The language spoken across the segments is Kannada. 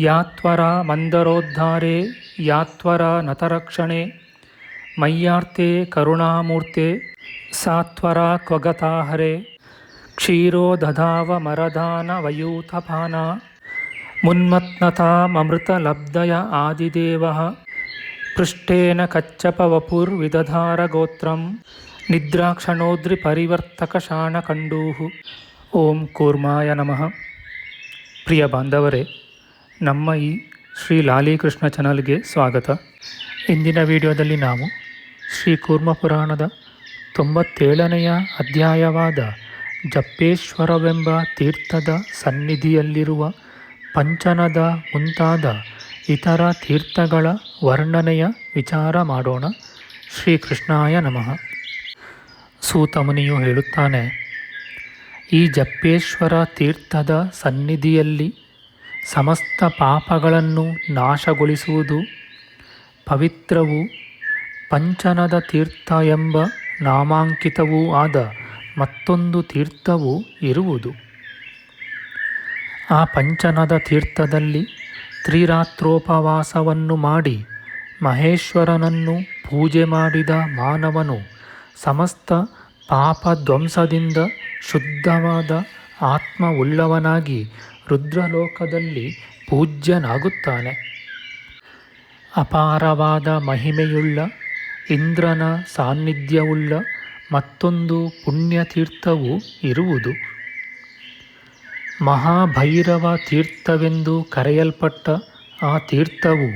ಯಾತ್ವರ ಮಂದರೋದ್ಧಾರೆ, ಯಾತ್ವರ ನತರಕ್ಷಣೆ ಮಯ್ಯಾರ್ತೆ ಕರುಣಾಮೂರ್ತೆ, ಸಾತ್ವರ ಕ್ವಗತಾಹರೆ ಕ್ಷೀರೋದಧಾವ ಮರದಾನ ವಯೂಥಪಾನ ಮುನ್ಮತ್ನತಾಮೃತಲಬ್ಧಯ ಆದಿದೇವ ಪೃಷ್ಟೇನ ಕಚ್ಚಪವಪುರ್ವಿದಧಾರಗೋತ್ರಂ ನಿದ್ರಾಕ್ಷಣೋದ್ರಿಪರಿವರ್ತಕಶಾಣಕಂಡೂ ಓಂ ಕೂರ್ಮಾಯ ನಮಃ. ಪ್ರಿಯ ಬಾಂಧವರೇ ನಮ್ಮ ಈ ಶ್ರೀ ಲಾಲಿಕೃಷ್ಣ ಚಾನಲ್ಗೆ ಸ್ವಾಗತ. ಇಂದಿನ ವಿಡಿಯೋದಲ್ಲಿ ನಾವು ಶ್ರೀ ಕೂರ್ಮ ಪುರಾಣದ ತೊಂಬತ್ತೇಳನೆಯ ಅಧ್ಯಾಯವಾದ ಜಪ್ಪೇಶ್ವರವೆಂಬ ತೀರ್ಥದ ಸನ್ನಿಧಿಯಲ್ಲಿರುವ ಪಂಚನದ ಮುಂತಾದ ಇತರ ತೀರ್ಥಗಳ ವರ್ಣನೆಯ ವಿಚಾರ ಮಾಡೋಣ. ಶ್ರೀಕೃಷ್ಣಾಯ ನಮಃ. ಸೂತಮುನಿಯು ಹೇಳುತ್ತಾನೆ, ಈ ಜಪ್ಪೇಶ್ವರ ತೀರ್ಥದ ಸನ್ನಿಧಿಯಲ್ಲಿ ಸಮಸ್ತ ಪಾಪಗಳನ್ನು ನಾಶಗೊಳಿಸುವುದು, ಪವಿತ್ರವೂ ಪಂಚನದ ತೀರ್ಥ ಎಂಬ ನಾಮಾಂಕಿತವೂ ಆದ ಮತ್ತೊಂದು ತೀರ್ಥವು ಇರುವುದು. ಆ ಪಂಚನದ ತೀರ್ಥದಲ್ಲಿ ತ್ರಿರಾತ್ರೋಪವಾಸವನ್ನು ಮಾಡಿ ಮಹೇಶ್ವರನನ್ನು ಪೂಜೆ ಮಾಡಿದ ಮಾನವನು ಸಮಸ್ತ ಪಾಪಧ್ವಂಸದಿಂದ ಶುದ್ಧವಾದ ಆತ್ಮವುಳ್ಳವನಾಗಿ ರುದ್ರಲೋಕದಲ್ಲಿ ಪೂಜ್ಯನಾಗುತ್ತಾನೆ. ಅಪಾರವಾದ ಮಹಿಮೆಯುಳ್ಳ, ಇಂದ್ರನ ಸಾನ್ನಿಧ್ಯವುಳ್ಳ ಮತ್ತೊಂದು ಪುಣ್ಯತೀರ್ಥವು ಇರುವುದು. ಮಹಾಭೈರವ ತೀರ್ಥವೆಂದು ಕರೆಯಲ್ಪಟ್ಟ ಆ ತೀರ್ಥವು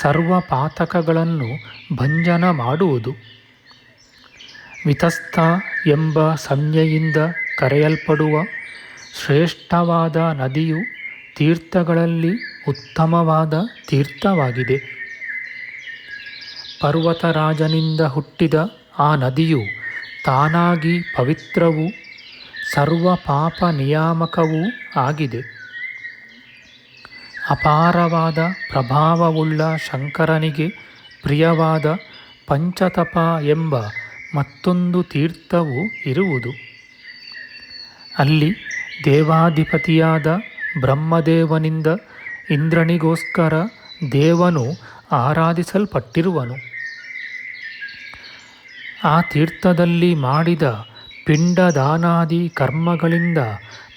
ಸರ್ವ ಪಾತಕಗಳನ್ನು ಭಂಜನ ಮಾಡುವುದು. ವಿತಸ್ತ ಎಂಬ ಸಂಜ್ಞೆಯಿಂದ ಕರೆಯಲ್ಪಡುವ ಶ್ರೇಷ್ಠವಾದ ನದಿಯು ತೀರ್ಥಗಳಲ್ಲಿ ಉತ್ತಮವಾದ ತೀರ್ಥವಾಗಿದೆ. ಪರ್ವತರಾಜನಿಂದ ಹುಟ್ಟಿದ ಆ ನದಿಯು ತಾನಾಗಿ ಪವಿತ್ರವೂ ಸರ್ವ ಪಾಪ ನಿಯಾಮಕವೂ ಆಗಿದೆ. ಅಪಾರವಾದ ಪ್ರಭಾವವುಳ್ಳ ಶಂಕರನಿಗೆ ಪ್ರಿಯವಾದ ಪಂಚತಪ ಎಂಬ ಮತ್ತೊಂದು ತೀರ್ಥವು ಇರುವುದು. ಅಲ್ಲಿ ದೇವಾಧಿಪತಿಯಾದ ಬ್ರಹ್ಮದೇವನಿಂದ ಇಂದ್ರನಿಗೋಸ್ಕರ ದೇವನು ಆರಾಧಿಸಲ್ಪಟ್ಟಿರುವನು. ಆ ತೀರ್ಥದಲ್ಲಿ ಮಾಡಿದ ಪಿಂಡದಾನಾದಿ ಕರ್ಮಗಳಿಂದ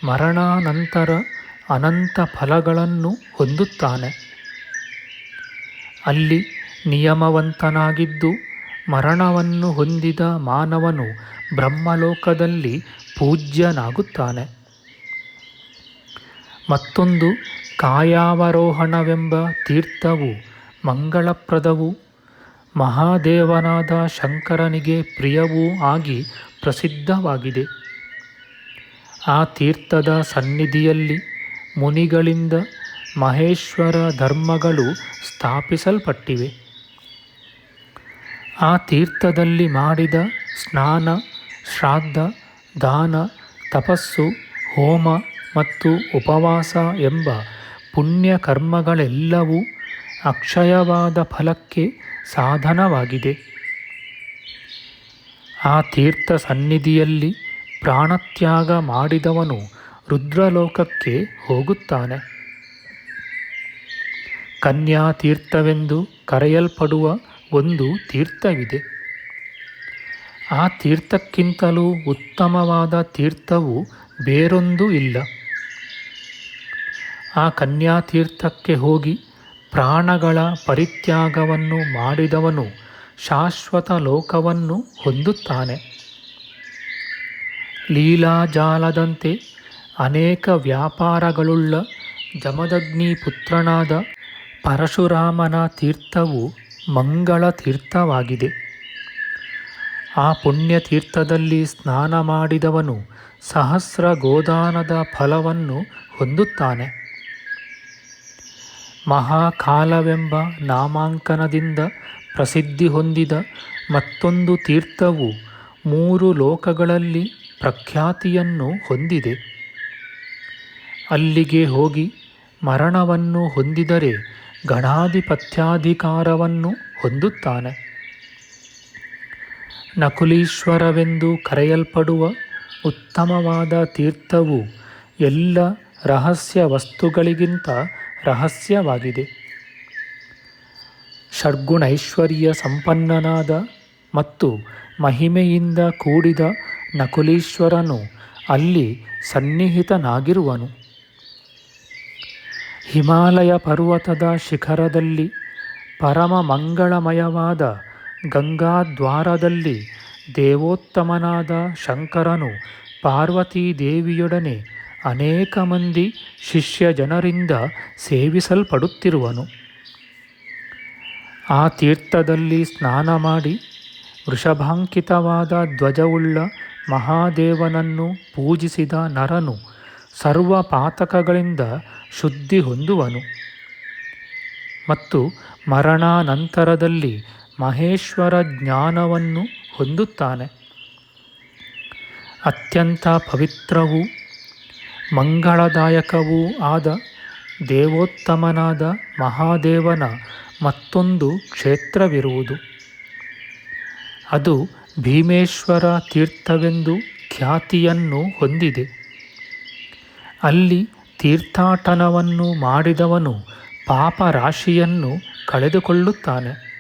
ಮರಣಾನಂತರ ಅನಂತ ಫಲಗಳನ್ನು ಹೊಂದುತ್ತಾನೆ. ಅಲ್ಲಿ ನಿಯಮವಂತನಾಗಿದ್ದು ಮರಣವನ್ನು ಹೊಂದಿದ ಮಾನವನು ಬ್ರಹ್ಮಲೋಕದಲ್ಲಿ ಪೂಜ್ಯನಾಗುತ್ತಾನೆ. ಮತ್ತೊಂದು ಕಾಯಾವರೋಹಣವೆಂಬ ತೀರ್ಥವು ಮಂಗಳಪ್ರದವು. ಮಹಾದೇವನಾದ ಶಂಕರನಿಗೆ ಪ್ರಿಯವೂ ಆಗಿ ಪ್ರಸಿದ್ಧವಾಗಿದೆ. ಆ ತೀರ್ಥದ ಸನ್ನಿಧಿಯಲ್ಲಿ ಮುನಿಗಳಿಂದ ಮಹೇಶ್ವರ ಧರ್ಮಗಳು ಸ್ಥಾಪಿಸಲ್ಪಟ್ಟಿವೆ. ಆ ತೀರ್ಥದಲ್ಲಿ ಮಾಡಿದ ಸ್ನಾನ, ಶ್ರಾದ್ದ, ದಾನ, ತಪಸ್ಸು, ಹೋಮ ಮತ್ತು ಉಪವಾಸ ಎಂಬ ಪುಣ್ಯ ಕರ್ಮಗಳೆಲ್ಲವೂ ಅಕ್ಷಯವಾದ ಫಲಕ್ಕೆ ಸಾಧನವಾಗಿದೆ. ಆ ತೀರ್ಥ ಸನ್ನಿಧಿಯಲ್ಲಿ ಪ್ರಾಣತ್ಯಾಗ ಮಾಡಿದವನು ರುದ್ರಲೋಕಕ್ಕೆ ಹೋಗುತ್ತಾನೆ. ಕನ್ಯಾ ತೀರ್ಥವೆಂದು ಕರೆಯಲ್ಪಡುವ ಒಂದು ತೀರ್ಥವಿದೆ. ಆ ತೀರ್ಥಕ್ಕಿಂತಲೂ ಉತ್ತಮವಾದ ತೀರ್ಥವು ಬೇರೊಂದು ಇಲ್ಲ. ಆ ಕನ್ಯಾತೀರ್ಥಕ್ಕೆ ಹೋಗಿ ಪ್ರಾಣಗಳ ಪರಿತ್ಯಾಗವನ್ನು ಮಾಡಿದವನು ಶಾಶ್ವತ ಲೋಕವನ್ನು ಹೊಂದುತ್ತಾನೆ. ಲೀಲಾಜಾಲದಂತೆ ಅನೇಕ ವ್ಯಾಪಾರಗಳುಳ್ಳ ಜಮದಗ್ನಿ ಪುತ್ರನಾದ ಪರಶುರಾಮನ ತೀರ್ಥವು ಮಂಗಳ ತೀರ್ಥವಾಗಿದೆ. ಆ ಪುಣ್ಯತೀರ್ಥದಲ್ಲಿ ಸ್ನಾನ ಮಾಡಿದವನು ಸಹಸ್ರ ಗೋದಾನದ ಫಲವನ್ನು ಹೊಂದುತ್ತಾನೆ. ಮಹಾಕಾಲವೆಂಬ ನಾಮಾಂಕನದಿಂದ ಪ್ರಸಿದ್ಧಿ ಹೊಂದಿದ ಮತ್ತೊಂದು ತೀರ್ಥವು ಮೂರು ಲೋಕಗಳಲ್ಲಿ ಪ್ರಖ್ಯಾತಿಯನ್ನು ಹೊಂದಿದೆ. ಅಲ್ಲಿಗೆ ಹೋಗಿ ಮರಣವನ್ನು ಹೊಂದಿದರೆ ಗಣಾಧಿಪತ್ಯಾಧಿಕಾರವನ್ನು ಹೊಂದುತ್ತಾನೆ. ನಕುಲೀಶ್ವರವೆಂದು ಕರೆಯಲ್ಪಡುವ ಉತ್ತಮವಾದ ತೀರ್ಥವು ಎಲ್ಲ ರಹಸ್ಯ ವಸ್ತುಗಳಿಗಿಂತ ರಹಸ್ಯವಾಗಿದೆ. ಷಡ್ಗುಣೈಶ್ವರ್ಯ ಸಂಪನ್ನನಾದ ಮತ್ತು ಮಹಿಮೆಯಿಂದ ಕೂಡಿದ ನಕುಲೀಶ್ವರನು ಅಲ್ಲಿ ಸನ್ನಿಹಿತನಾಗಿರುವನು. ಹಿಮಾಲಯ ಪರ್ವತದ ಶಿಖರದಲ್ಲಿ, ಪರಮ ಮಂಗಳಮಯವಾದ ಗಂಗಾದ್ವಾರದಲ್ಲಿ ದೇವೋತ್ತಮನಾದ ಶಂಕರನು ಪಾರ್ವತೀ ದೇವಿಯೊಡನೆ ಅನೇಕ ಮಂದಿ ಶಿಷ್ಯ ಜನರಿಂದ ಸೇವಿಸಲ್ಪಡುತ್ತಿರುವನು. ಆ ತೀರ್ಥದಲ್ಲಿ ಸ್ನಾನ ಮಾಡಿ ವೃಷಭಾಂಕಿತವಾದ ಧ್ವಜವುಳ್ಳ ಮಹಾದೇವನನ್ನು ಪೂಜಿಸಿದ ನರನು ಸರ್ವ ಪಾತಕಗಳಿಂದ ಶುದ್ಧಿ ಹೊಂದುವನು. ಮತ್ತು ಮರಣಾನಂತರದಲ್ಲಿ ಮಹೇಶ್ವರ ಜ್ಞಾನವನ್ನು ಹೊಂದುತ್ತಾನೆ. ಅತ್ಯಂತ ಪವಿತ್ರವೂ ಮಂಗಳದಾಯಕವೂ ಆದ ದೇವೋತ್ತಮನಾದ ಮಹಾದೇವನ ಮತ್ತೊಂದು ಕ್ಷೇತ್ರವಿರುವುದು. ಅದು ಭೀಮೇಶ್ವರ ತೀರ್ಥವೆಂದು ಖ್ಯಾತಿಯನ್ನು ಹೊಂದಿದೆ. ಅಲ್ಲಿ ತೀರ್ಥಾಟನವನ್ನು ಮಾಡಿದವನು ಪಾಪರಾಶಿಯನ್ನು ಕಳೆದುಕೊಳ್ಳುತ್ತಾನೆ.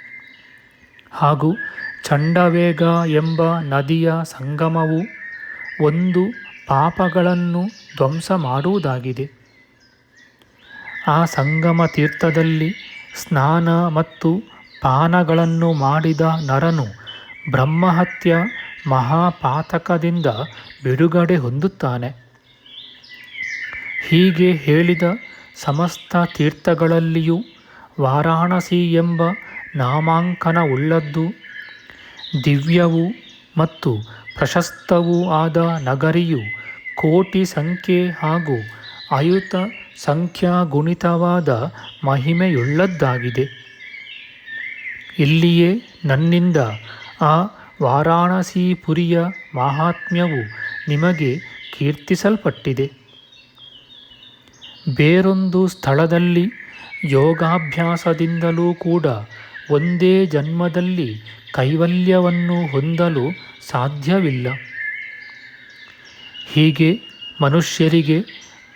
ಹಾಗೂ ಚಂಡವೇಗ ಎಂಬ ನದಿಯ ಸಂಗಮವು ಒಂದು ಪಾಪಗಳನ್ನು ಧ್ವಂಸ ಮಾಡುವುದಾಗಿದೆ. ಆ ಸಂಗಮ ತೀರ್ಥದಲ್ಲಿ ಸ್ನಾನ ಮತ್ತು ಪಾನಗಳನ್ನು ಮಾಡಿದ ನರನು ಬ್ರಹ್ಮಹತ್ಯ ಮಹಾಪಾತಕದಿಂದ ಬಿಡುಗಡೆ ಹೊಂದುತ್ತಾನೆ. ಹೀಗೆ ಹೇಳಿದ ಸಮಸ್ತ ತೀರ್ಥಗಳಲ್ಲಿಯೂ ವಾರಾಣಸಿ ಎಂಬ ನಾಮಾಂಕನವುಳ್ಳದ್ದು ದಿವ್ಯವೂ ಮತ್ತು ಪ್ರಶಸ್ತವೂ ಆದ ನಗರಿಯು ಕೋಟಿ ಸಂಖ್ಯೆ ಹಾಗೂ ಅಯುತ ಸಂಖ್ಯಾಗುಣಿತವಾದ ಮಹಿಮೆಯುಳ್ಳದ್ದಾಗಿದೆ. ಇಲ್ಲಿಯೇ ನನ್ನಿಂದ ಆ ವಾರಾಣಸೀಪುರಿಯ ಮಾಹಾತ್ಮ್ಯವು ನಿಮಗೆ ಕೀರ್ತಿಸಲ್ಪಟ್ಟಿದೆ. ಬೇರೊಂದು ಸ್ಥಳದಲ್ಲಿ ಯೋಗಾಭ್ಯಾಸದಿಂದಲೂ ಕೂಡ ಒಂದೇ ಜನ್ಮದಲ್ಲಿ ಕೈವಲ್ಯವನ್ನು ಹೊಂದಲು ಸಾಧ್ಯವಿಲ್ಲ. ಹೀಗೆ ಮನುಷ್ಯರಿಗೆ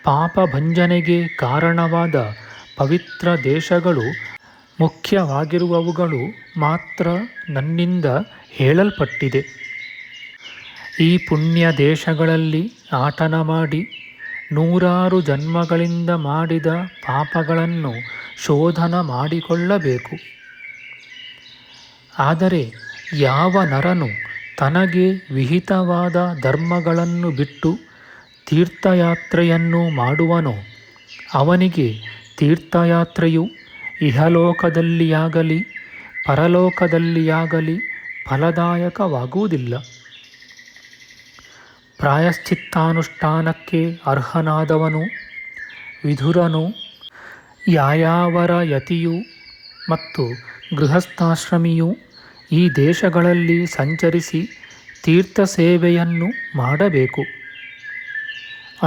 ಪಾಪಭಂಜನೆಗೆ ಕಾರಣವಾದ ಪವಿತ್ರ ದೇಶಗಳು ಮುಖ್ಯವಾಗಿರುವವುಗಳು ಮಾತ್ರ ನನ್ನಿಂದ ಹೇಳಲ್ಪಟ್ಟಿದೆ. ಈ ಪುಣ್ಯ ದೇಶಗಳಲ್ಲಿ ಆಟನ ಮಾಡಿ ನೂರಾರು ಜನ್ಮಗಳಿಂದ ಮಾಡಿದ ಪಾಪಗಳನ್ನು ಶೋಧನ ಮಾಡಿಕೊಳ್ಳಬೇಕು. ಆದರೆ ಯಾವ ನರನು ತನಗೆ ವಿಹಿತವಾದ ಧರ್ಮಗಳನ್ನು ಬಿಟ್ಟು ತೀರ್ಥಯಾತ್ರೆಯನ್ನು ಮಾಡುವನೋ. ಅವನಿಗೆ ತೀರ್ಥಯಾತ್ರೆಯು ಇಹಲೋಕದಲ್ಲಿಯಾಗಲಿ, ಪರಲೋಕದಲ್ಲಿಯಾಗಲಿ ಫಲದಾಯಕವಾಗುವುದಿಲ್ಲ. ಪ್ರಾಯಶ್ಚಿತ್ತಾನುಷ್ಠಾನಕ್ಕೆ ಅರ್ಹನಾದವನು, ವಿಧುರನು, ಯಾಯಾವರ ಯತಿಯು ಮತ್ತು ಗೃಹಸ್ಥಾಶ್ರಮಿಯು ಈ ದೇಶಗಳಲ್ಲಿ ಸಂಚರಿಸಿ ತೀರ್ಥ ಸೇವೆಯನ್ನು ಮಾಡಬೇಕು.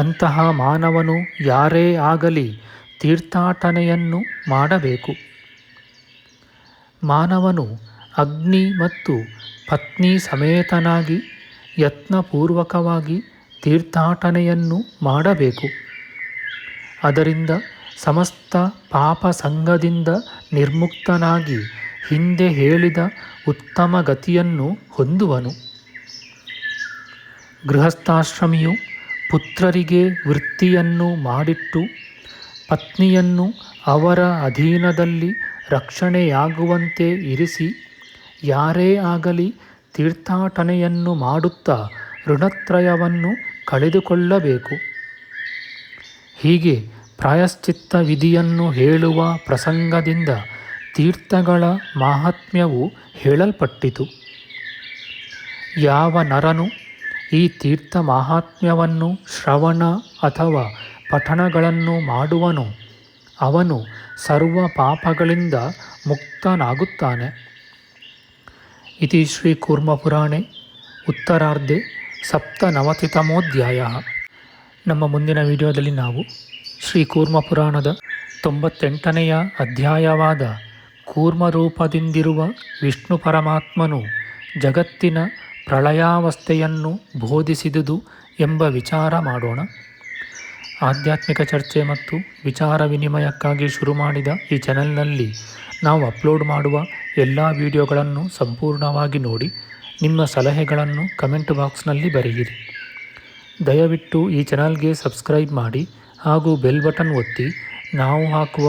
ಅಂತಹ ಮಾನವನು ಯಾರೇ ಆಗಲಿ ತೀರ್ಥಾಟನೆಯನ್ನು ಮಾಡಬೇಕು. ಮಾನವನು ಅಗ್ನಿ ಮತ್ತು ಪತ್ನಿ ಸಮೇತನಾಗಿ ಯತ್ನಪೂರ್ವಕವಾಗಿ ತೀರ್ಥಾಟನೆಯನ್ನು ಮಾಡಬೇಕು. ಅದರಿಂದ ಸಮಸ್ತ ಪಾಪ ಸಂಘದಿಂದ ನಿರ್ಮುಕ್ತನಾಗಿ ಹಿಂದೆ ಹೇಳಿದ ಉತ್ತಮ ಗತಿಯನ್ನು ಹೊಂದುವನು. ಗೃಹಸ್ಥಾಶ್ರಮಿಯು ಪುತ್ರರಿಗೆ ವೃತ್ತಿಯನ್ನು ಮಾಡಿಟ್ಟು ಪತ್ನಿಯನ್ನು ಅವರ ಅಧೀನದಲ್ಲಿ ರಕ್ಷಣೆಯಾಗುವಂತೆ ಇರಿಸಿ, ಯಾರೇ ಆಗಲಿ ತೀರ್ಥಾಟನೆಯನ್ನು ಮಾಡುತ್ತಾ ಋಣತ್ರಯವನ್ನು ಕಳೆದುಕೊಳ್ಳಬೇಕು. ಹೀಗೆ ಪ್ರಾಯಶ್ಚಿತ್ತ ವಿಧಿಯನ್ನು ಹೇಳುವ ಪ್ರಸಂಗದಿಂದ ತೀರ್ಥಗಳ ಮಾಹಾತ್ಮ್ಯವು ಹೇಳಲ್ಪಟ್ಟಿತು. ಯಾವ ನರನು ಈ ತೀರ್ಥ ಮಾಹಾತ್ಮ್ಯವನ್ನು ಶ್ರವಣ ಅಥವಾ ಪಠಣಗಳನ್ನು ಮಾಡುವನು, ಅವನು ಸರ್ವ ಪಾಪಗಳಿಂದ ಮುಕ್ತನಾಗುತ್ತಾನೆ. ಇತಿ ಶ್ರೀ ಕೂರ್ಮಪುರಾಣೆ, ಉತ್ತರಾರ್ಧೆ, ಸಪ್ತನವತಿತಮೋಧ್ಯಾಯ. ನಮ್ಮ ಮುಂದಿನ ವಿಡಿಯೋದಲ್ಲಿ ನಾವು ಶ್ರೀ ಕೂರ್ಮಪುರಾಣದ ತೊಂಬತ್ತೆಂಟನೆಯ ಅಧ್ಯಾಯವಾದ ಕೂರ್ಮರೂಪದಿಂದಿರುವ ವಿಷ್ಣು ಪರಮಾತ್ಮನು ಜಗತ್ತಿನ ಪ್ರಳಯಾವಸ್ಥೆಯನ್ನು ಬೋಧಿಸಿದುದು ಎಂಬ ವಿಚಾರ ಮಾಡೋಣ. ಆಧ್ಯಾತ್ಮಿಕ ಚರ್ಚೆ ಮತ್ತು ವಿಚಾರ ವಿನಿಮಯಕ್ಕಾಗಿ ಶುರು ಮಾಡಿದ ಈ ಚಾನೆಲ್ನಲ್ಲಿ ನಾವು ಅಪ್ಲೋಡ್ ಮಾಡುವ ಎಲ್ಲ ವಿಡಿಯೋಗಳನ್ನು ಸಂಪೂರ್ಣವಾಗಿ ನೋಡಿ, ನಿಮ್ಮ ಸಲಹೆಗಳನ್ನು ಕಮೆಂಟ್ ಬಾಕ್ಸ್ನಲ್ಲಿ ಬರೆಯಿರಿ. ದಯವಿಟ್ಟು ಈ ಚಾನಲ್ಗೆ ಸಬ್ಸ್ಕ್ರೈಬ್ ಮಾಡಿ ಹಾಗೂ ಬೆಲ್ ಬಟನ್ ಒತ್ತಿ ನಾವು ಹಾಕುವ